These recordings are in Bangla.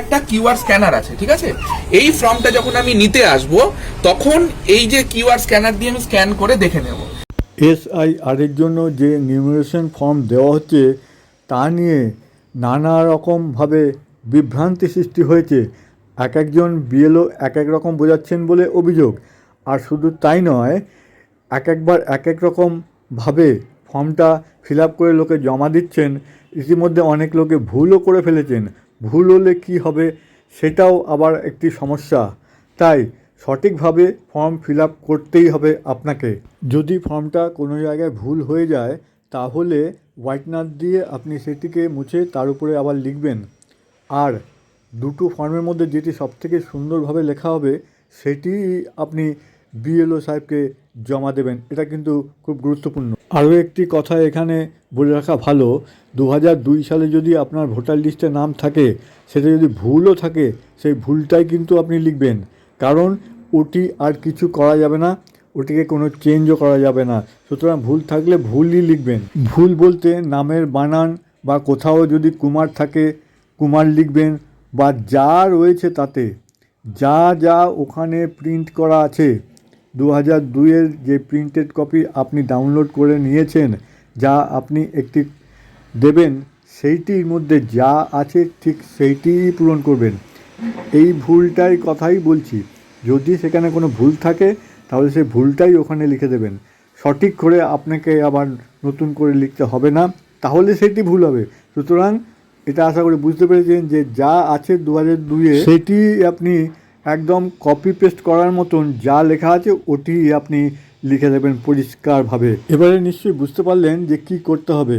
একটা কিউআর স্ক্যানার আছে, ঠিক আছে? এই ফর্মটা যখন আমি নিতে আসব, তখন এই যে কিউআর স্ক্যানার দিয়ে আমি স্ক্যান করে দেখে নেব। এসআইআর এর জন্য যে নিউমারেশন ফর্ম দেওয়া হচ্ছে, তা নিয়ে নানা রকমভাবে বিভ্রান্তি সৃষ্টি হয়েছে। এক একজন বিএলও এক এক রকম বোঝাচ্ছেন বলে অভিযোগ। আর শুধু তাই নয়, এক একবার এক এক রকমভাবে ফর্মটা ফিল আপ করে লোকে জমা দিচ্ছেন। ইতিমধ্যে অনেক লোকে ভুলও করে ফেলেছেন। ভুল হলে কী হবে সেটাও আবার একটি সমস্যা। তাই সঠিকভাবে ফর্ম ফিল আপ করতেই হবে আপনাকে। যদি ফর্মটা কোনো জায়গায় ভুল হয়ে যায়, তাহলে হোয়াইটনার দিয়ে আপনি সেটিকে মুছে তার উপরে আবার লিখবেন। আর দুটো ফর্মের মধ্যে যেটি সবথেকে সুন্দরভাবে লেখা হবে, সেটি আপনি বিএলও সাহেবকে জমা দেবেন। এটা কিন্তু খুব গুরুত্বপূর্ণ। আরও একটি কথা এখানে বলে রাখা ভালো দু দুই সালে যদি আপনার ভোটার লিস্টে নাম থাকে, সেটা যদি ভুলও থাকে, সেই ভুলটাই কিন্তু আপনি লিখবেন। কারণ ওটি আর কিছু করা যাবে না, ওটিকে কোনো চেঞ্জও করা যাবে না। সুতরাং ভুল থাকলে ভুলই লিখবেন। ভুল বলতে নামের বানান বা কোথাও যদি কুমার থাকে, কুমার লিখবেন বা যা রয়েছে তাতে, যা যা ওখানে প্রিন্ট করা আছে দু হাজার দুইয়ের যে প্রিন্টেড কপি আপনি ডাউনলোড করে নিয়েছেন যা আপনি একটি দেবেন সেইটির মধ্যে যা আছে ঠিক সেইটিই পূরণ করবেন। এই ভুলটাই কথাই বলছি। যদি সেখানে কোনো ভুল থাকে তাহলে সেই ভুলটাই ওখানে লিখে দেবেন। সঠিক করে আপনাকে আবার নতুন করে লিখতে হবে না তাহলে সেটি ভুল হবে। সুতরাং এটা আশা করি বুঝতে পেরেছেন যে যা আছে দু হাজার দুইয়ে সেটি আপনি একদম কপি পেস্ট করার মতন যা লেখা আছে, ওটি আপনি লিখে দেবেন পরিষ্কারভাবে। এবারে নিশ্চয়ই বুঝতে পারলেন যে কি করতে হবে।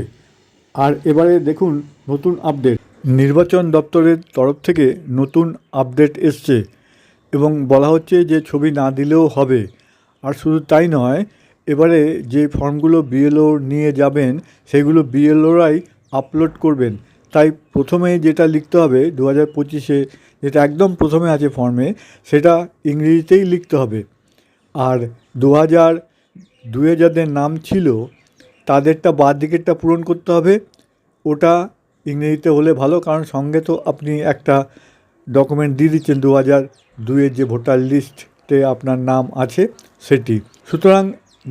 আর এবারে দেখুন নতুন আপডেট নির্বাচন দপ্তরের তরফ থেকে নতুন আপডেট এসছে এবং বলা হচ্ছে যে ছবি না দিলেও হবে। আর শুধু তাই নয়, এবারে যে ফর্মগুলো বিএলও নিয়ে যাবেন, সেগুলো বিএলওরাই আপলোড করবেন। তাই প্রথমে যেটা লিখতে হবে দু হাজার পঁচিশে যেটা একদম প্রথমে আছে ফর্মে সেটা ইংরেজিতেই লিখতে হবে। আর দু হাজার দুয়ে যাদের নাম ছিল, তাদেরটা বাদ দিকেরটা পূরণ করতে হবে। ওটা ইংরেজিতে হলে ভালো, কারণ সঙ্গে তো আপনি একটা ডকুমেন্ট দিয়ে দিচ্ছেন দু হাজার দুয়ের যে ভোটার লিস্টে আপনার নাম আছে, সেটি। সুতরাং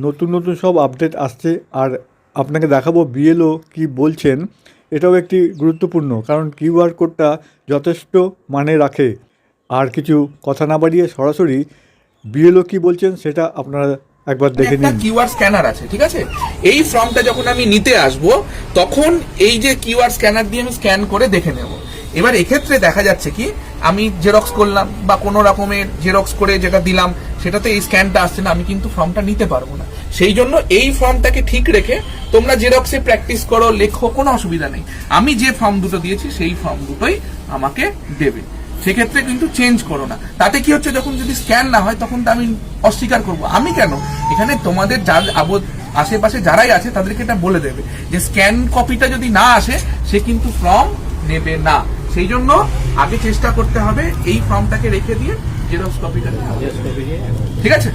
নতুন নতুন সব আপডেট আসছে, আর আপনাকে দেখাবো বিএলও কি বলছেন। এটাও একটি গুরুত্বপূর্ণ কারণ কিউআর কোডটা যথেষ্ট মানে রাখে। আর কিছু কথা না বাড়িয়ে সরাসরি বিএলও কি বলছেন সেটা আপনারা একবার দেখে নিন। কিউআর স্ক্যানার আছে ঠিক আছে? এই ফর্মটা যখন আমি নিতে আসব তখন এই যে কিউআর স্ক্যানার দিয়ে আমি স্ক্যান করে দেখে নেব। এবার এক্ষেত্রে দেখা যাচ্ছে কি আমি জেরক্স করলাম বা কোনো রকমের জেরক্স করে যেটা দিলাম সেটাতে এই স্ক্যানটা আসছে না, আমি কিন্তু ফর্মটা নিতে পারব না। সেই জন্য এই ফর্মটাকে ঠিক রেখে তোমরা জেরক্সে প্র্যাকটিস করো, লেখো, কোনো অসুবিধা নেই। আমি যে ফর্ম দুটো দিয়েছি, সেই ফর্ম দুটোই আমাকে দেবে। সেক্ষেত্রে কিন্তু চেঞ্জ করো না। তাতে কি হচ্ছে, যখন যদি স্ক্যান না হয়, তখন তো আমি অস্বীকার করব। আমি কেন? এখানে তোমাদের যার আবদ আশেপাশে যারাই আছে, তাদেরকে এটা বলে দেবে যে স্ক্যান কপিটা যদি না আসে, সে কিন্তু ফর্ম নেবে না। সেই জন্য আগে চেষ্টা করতে হবে, এই ফর্মটাকে রেখে দিয়ে জেরক্স কপিটা ঠিক আছে?